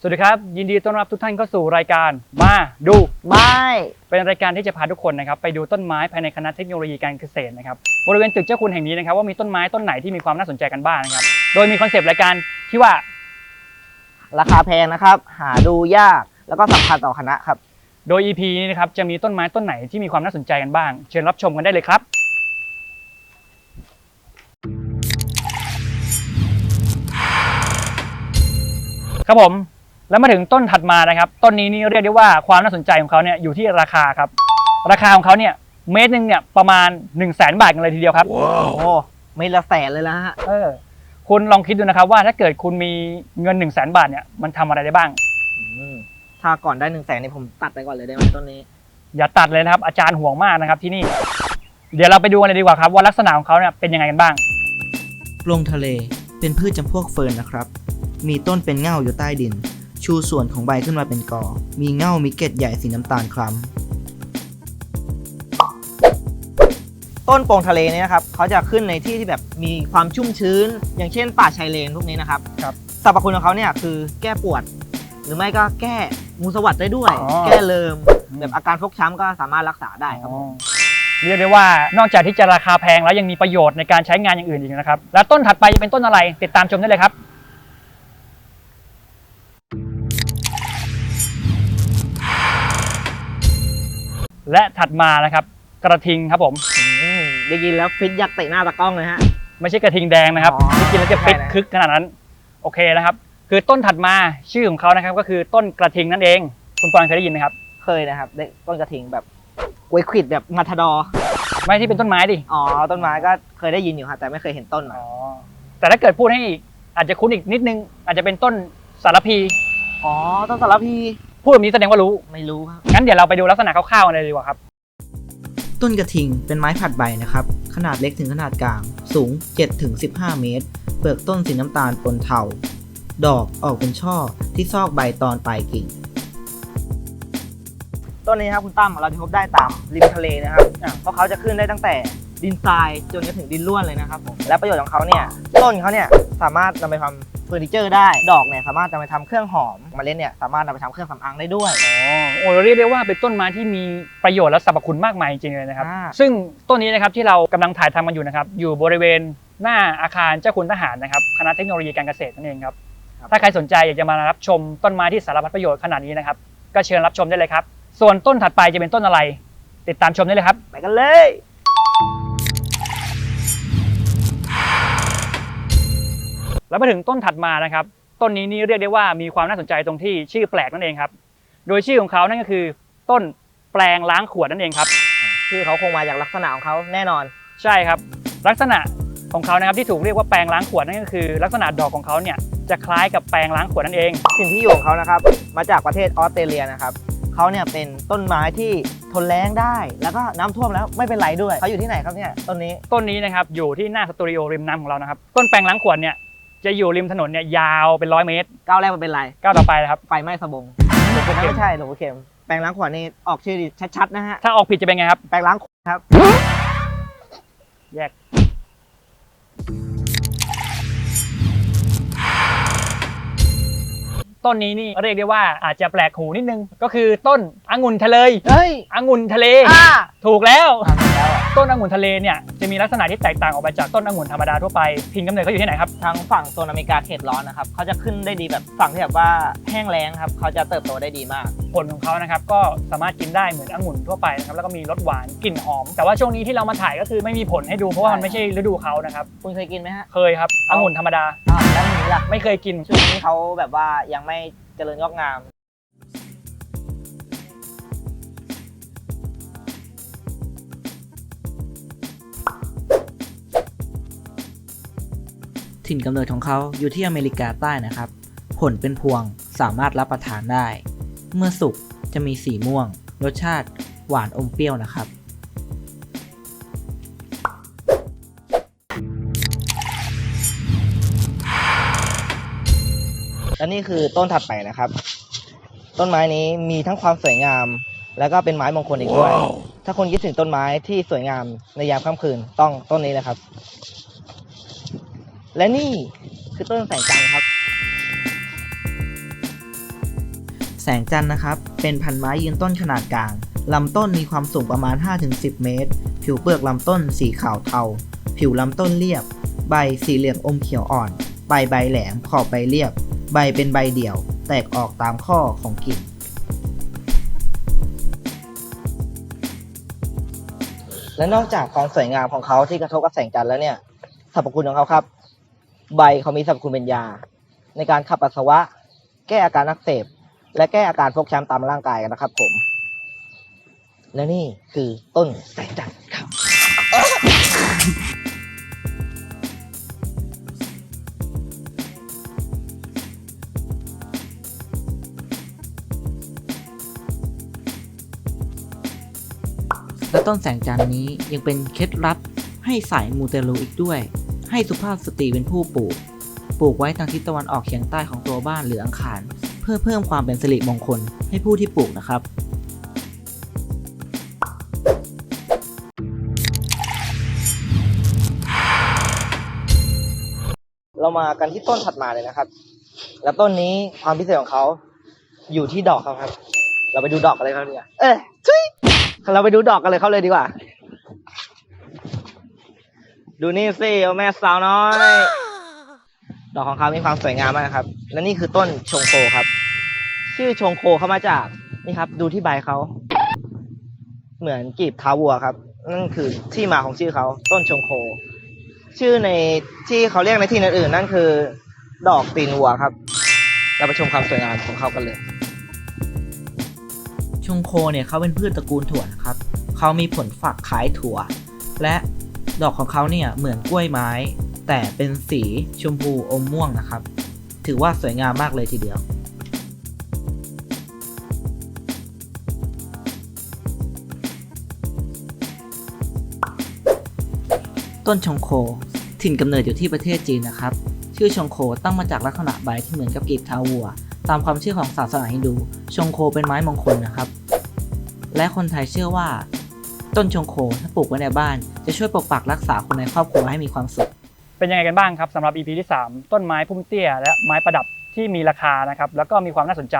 สวัสดีครับ ยินดีต้อนรับทุกท่านเข้าสู่รายการมาดูไม่เป็นรายการที่จะพาทุกคนนะครับไปดูต้นไม้ภายในคณะเทคโนโลยีการเกษตรนะครับบริเวณตึกเจ้าคุณแห่งนี้นะครับว่ามีต้นไม้ต้นไหนที่มีความน่าสนใจกันบ้างนะครับโดยมีคอนเซปต์รายการที่ว่าราคาแพงนะครับ หาดูยากแล้วก็สำคัญต่อคณะครับ โดย EP นี้นะครับจะมีต้นไม้ต้นไหนที่มีความน่าสนใจกันบ้าง เชิญรับชมกันได้เลยครับครับผม แล้วมาถึงต้นถัดมานะครับ ต้นนี้นี่เรียกได้ว่าความน่าสนใจของเขาเนี่ยอยู่ที่ราคาครับ ราคาของเขาเนี่ยเมตรหนึ่งเนี่ยประมาณ1 0 0 0 0แสนบาทกันเลยทีเดียวครับ โอ้ไม่ละแสนเลยละฮะเออคุณลองคิดดูนะครับว่าถ้าเกิดคุณมีเงิน1 0 0 0 0แสนบาทเนี่ยมันทำอะไรได้บ้างอืมถ้าก่อนได้หนึ่งแสนนี่ผมตัดไปก่อนเลยได้ไหมต้นนี้ อย่าตัดเลยนะครับ อาจารย์ห่วงมากนะครับที่นี่ เดี๋ยวเราไปดูกันเลยดีกว่าครับว่าลักษณะของเขาเนี่ยเป็นยังไงกันบ้างปลงทะเลเป็นพืชจำพวกเฟิร์นนะครับ มีต้นเป็นเง่าอยู่ใต้ดิน ชูส่วนของใบขึ้นมาเป็นกอ มีเง่ามีเกล็ดใหญ่สีน้ำตาลคล้ต้นโป่งทะเลเนี่ยนะครับเขาจะขึ้นในที่ที่แบบมีความชุ่มชื้น อย่างเช่นป่าชายเลนพวกนี้นะครับครับสรรพคุณของเขาเนี่ยคือแก้ปวด หรือไม่ก็แก้งูสวัสด์ได้ด้วย อ๋อ แก้เลิมแบบอาการฟกช้ำก็สามารถรักษาได้ครับผมเรียกได้ว่านอกจากที่จะราคาแพงแล้วยังมีประโยชน์ในการใช้งานอย่างอื่นอีกนะครับ แล้วต้นถัดไปจะเป็นต้นอะไร ติดตามชมได้เลยครับ และถัดมานะครับกระทิงครับผม อืมได้ยินแล้วฟิตอยากเตะหน้าตากล้องเลยฮะ ไม่ใช่กระทิงแดงนะครับอ๋อที่กินแล้วจะฟิตใช่นะ คึกขนาดนั้น โอเคนะครับ คือต้นถัดมาชื่อของเขานะครับ ก็คือต้นกระทิงนั่นเอง คุณปอนเคยได้ยินไหมครับ เคยนะครับได้ต้นกระถิงแบบกวยขวิดแบบมาทาดอร์ไม่ที่เป็นต้นไม้ดิอ๋อต้นไม้ก็เคยได้ยินอยู่ครับแต่ไม่เคยเห็นต้นอ๋อแต่ถ้าเกิดพูดให้อีกอาจจะคุ้นอีกนิดนึง อาจจะเป็นต้นสารพี อ๋อต้นสารพี พูดแบบนี้แสดงว่ารู้ ไม่รู้ครับ งั้นเดี๋ยวเราไปดูลักษณะคร่าวๆกันเลยดีกว่าครับำต้นกระทิงเป็นไม้ผัดใบนะครับ ขนาดเล็กถึงขนาดกลาง สูง 7-15 เมตร เปลือกต้นสีน้ำตาลปนเทา ดอกออกเป็นช่อที่ซอกใบตอนปลายกิ่ง ต้นนี้ครับคุณตั้มเราจะพบได้ตามริมทะเลนะครับอะเพราะเขาจะขึ้นได้ตั้งแต่ดินทรายจนถึงดินร่วนเลยนะครับผมและประโยชน์ของเขาเนี่ยต้นเขาเนี่ยสามารถนำไปทำ เฟอร์นิเจอร์ได้ ดอกเนี่ยสามารถนำไปทำเครื่องหอมเมล็ดเนี่ยสามารถนำไปทำเครื่องสำอางได้ด้วย อ๋อโอ้เราเรียกได้ว่าเป็นต้นไม้ที่มีประโยชน์และสรรพคุณมากมายจริงๆเลยนะครับ อ่า ซึ่งต้นนี้นะครับที่เรากำลังถ่ายทำกันอยู่นะครับ อยู่บริเวณหน้าอาคารเจ้าคุณทหารนะครับคณะเทคโนโลยีการเกษตรนั่นเองครับ ถ้าใครสนใจอยากจะมารับชมต้นไม้ที่สารพัดประโยชน์ขนาดนี้นะครับ ก็เชิญรับชมได้เลยครับ ส่วนต้นถัดไปจะเป็นต้นอะไร ติดตามชมได้เลยครับ ไปกันเลย แล้วมาถึงต้นถัดมานะครับ ต้นนี้นี่เรียกได้ว่ามีความน่าสนใจตรงที่ชื่อแปลกนั่นเองครับ โดยชื่อของเขานั่นก็คือ ต้นแปลงล้างขวดนั่นเองครับ ชื่อเขาคงมาจากลักษณะของเขาแน่นอน ใช่ครับ ลักษณะของเขานะครับที่ถูกเรียกว่าแปลงล้างขวดนั่นก็คือ ลักษณะดอกของเขาเนี่ยจะคล้ายกับแปลงล้างขวดนั่นเองถิ่นที่อยู่ของเขานะครับ มาจากประเทศออสเตรเลียนะครับเขาเนี่ยเป็นต้นไม้ที่ทนแล้งได้ แล้วก็น้ำท่วมแล้วไม่เป็นไรด้วยเขาอยู่ที่ไหนครับเนี่ยต้นนี้ต้นนี้นะครับอยู่ที่หน้าสตูดิโอริมน้ำของเรานะครับ ต้นแปลงล้างขวดเนี่ย จะอยู่ริมถนนเนี่ยยาวเป็นร้อยเมตรก้าวแรกมันเป็นไรก้าวต่อไปนะครับไฟไหม้สบงไม่ใช่หลวงพ่อเข็มแปลงล้างขวดนี่ออกชื่อดีชัดๆนะฮะถ้าออกผิดจะเป็นไงครับ แปลงล้างขวดครับ แยก ต้นนี้นี่เรียกได้ว่าอาจจะแปลกหูนิดนึง ก็คือต้นองุ่นทะเลเฮ้ยองุ่นทะเล อ่าถูกแล้วอ่าแล้วอะ ต้นองุ่นทะเลเนี่ยจะมีลักษณะที่แตกต่างออกไปจากต้นองุ่นธรรมดาทั่วไปพิงกำเนิดเขาอยู่ที่ไหนครับทางฝั่งโซนอเมริกาเขตร้อนนะครับเขาจะขึ้นได้ดีแบบฝั่งที่แบบว่าแห้งแล้งครับเขาจะเติบโตได้ดีมาก ผลของเขานะครับก็สามารถกินได้เหมือนองุ่นทั่วไปนะครับแล้วก็มีรสหวานกลิ่นหอม แต่ว่าช่วงนี้ที่เรามาถ่ายก็คือไม่มีผลให้ดูเพราะว่ามันไม่ใช่ฤดูเขานะครับคุณเคยกินไหมฮะเคยครับองุ่นธรรมดาอ้าวแล้วอย่างนี้ล่ะไม่เคยกินช่วงนี้เขาแบบว่ายังไม่เจริญงอกงาม ถิ่นกำเนิดของเขาอยู่ที่อเมริกาใต้นะครับ ผลเป็นพวงสามารถรับประทานได้ เมื่อสุกจะมีสีม่วง รสชาติหวานอมเปรี้ยวนะครับ และนี่คือต้นถัดไปนะครับ ต้นไม้นี้มีทั้งความสวยงาม แล้วก็เป็นไม้มงคลอีกด้วย ถ้าคนคิดถึงต้นไม้ที่สวยงามในยามค่ำคืนต้องต้นนี้นะครับ และนี่คือต้นแสงจันทร์ครับ แสงจันทร์นะครับ เป็นพันไม้ยืนต้นขนาดกลางลำต้นมีความสูงประมาณ 5-10 เมตร ผิวเปลือกลำต้นสีขาวเทา ผิวลำต้นเรียบ ใบสีเหลืองอมเขียวอ่อนใบใบแหลม ขอบใบเรียบ ใบเป็นใบเดี่ยว แตกออกตามข้อของกิ่ง และนอกจากความสวยงามของเขาที่กระทบกับแสงจันทร์แล้วเนี่ย สรรพคุณของเขาครับ ใบเขามีสรรพคุณเป็นยา ในการขับปัสสาวะ แก้อาการอักเสบ และแก้อาการฟกช้ำตามร่างกายกันนะครับ ผม และนี่คือต้นแสงจันทร์ครับและต้นแสงจันทร์นี้ยังเป็นเคล็ดลับให้สายมูเตลูอีกด้วย ให้สุภาพสตรีเป็นผู้ปลูก ปลูกไว้ทางทิศตะวันออกเฉียงใต้ของตัวบ้านหรืออังคาร เพื่อเพิ่มความเป็นสิริมงคลให้ผู้ที่ปลูกนะครับเรามากันที่ต้นถัดมาเลยนะครับ แล้วต้นนี้ความพิเศษของเขาอยู่ที่ดอกเขาครับ เราไปดูดอกกันเลยครับดีกว่าเอ้ยทุยเราไปดูดอกกันเลยเขาเลยดีกว่า ดูนี่สิเอาแม่สาวน้อย ดอกของเขามีความสวยงามมากครับ และนี่คือต้นชงโคครับ ชื่อชงโคเขามาจาก นี่ครับ ดูที่ใบเขา เหมือนกีบเท้าวัวครับ นั่นคือที่มาของชื่อเขา ต้นชงโค ชื่อในที่เขาเรียกในที่อื่นๆนั่นคือ ดอกตีนวัวครับ เราไปชมความสวยงามของเขากันเลย ชงโคเนี่ยเขาเป็นพืชตระกูลถั่วนะครับ เขามีผลฝักคล้ายถั่ว และ ดอกของเขาเนี่ยเหมือนกล้วยไม้ แต่เป็นสีชมพูอมม่วงนะครับ ถือว่าสวยงามมากเลยทีเดียว ต้นชงโค ถิ่นกำเนิดอยู่ที่ประเทศจีนนะครับ ชื่อชงโคตั้งมาจากลักษณะใบที่เหมือนกับกีบเท้าวัว ตามความเชื่อของศาสนาฮินดู ชงโคเป็นไม้มงคลนะครับ และคนไทยเชื่อว่า ต้นชงโคถ้าปลูกไว้ในบ้าน จะช่วยปกปักรักษาคนในครอบครัวให้มีความสุข เป็นยังไงกันบ้างครับสำหรับ EP ที่ 3 ต้นไม้พุ่มเตี้ย และไม้ประดับที่มีราคานะครับแล้วก็มีความน่าสนใจ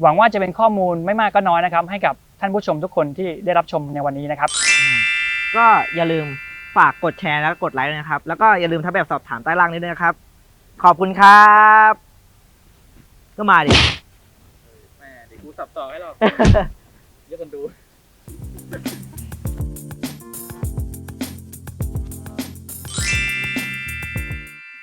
หวังว่าจะเป็นข้อมูลไม่มากก็น้อยนะครับให้กับท่านผู้ชมทุกคนที่ได้รับชมในวันนี้นะครับ ก็อย่าลืมฝากกดแชร์แล้วก็กดไลค์ด้วยนะครับ แล้วก็อย่าลืมทักแบบสอบถามใต้ล่างนี้ด้วยนะครับ ขอบคุณครับ ก็มาดิ แม่เดี๋ยวกูสับต่อให้เรา เยอะคนดู